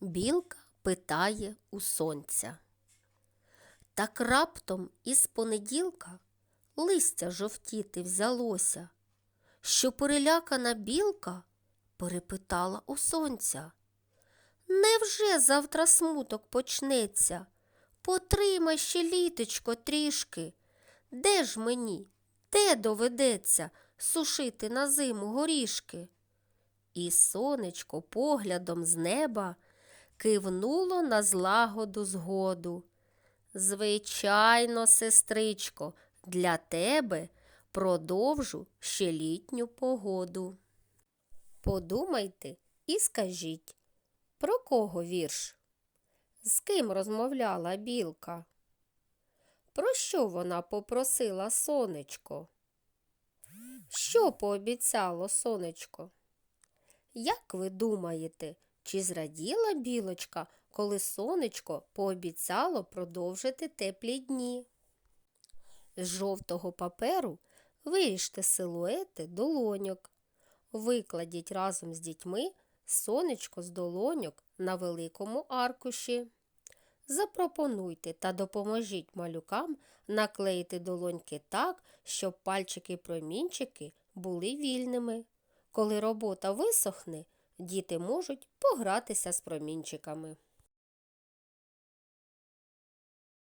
Білка питає у сонця. Так раптом із понеділка листя жовтіти взялося, що перелякана білка перепитала у сонця. Невже завтра смуток почнеться? Потримай ще літочко трішки. Де ж мені, де доведеться сушити на зиму горішки? І сонечко поглядом з неба кивнуло на злагоду згоду. Звичайно, сестричко, для тебе продовжу ще літню погоду. Подумайте і скажіть, про кого вірш? З ким розмовляла білка? Про що вона попросила сонечко? Що пообіцяло сонечко? Як ви думаєте, чи зраділа білочка, коли сонечко пообіцяло продовжити теплі дні? З жовтого паперу виріжте силуети долоньок. Викладіть разом з дітьми сонечко з долоньок на великому аркуші. Запропонуйте та допоможіть малюкам наклеїти долоньки так, щоб пальчики-промінчики були вільними. Коли робота висохне, діти можуть погратися з промінчиками.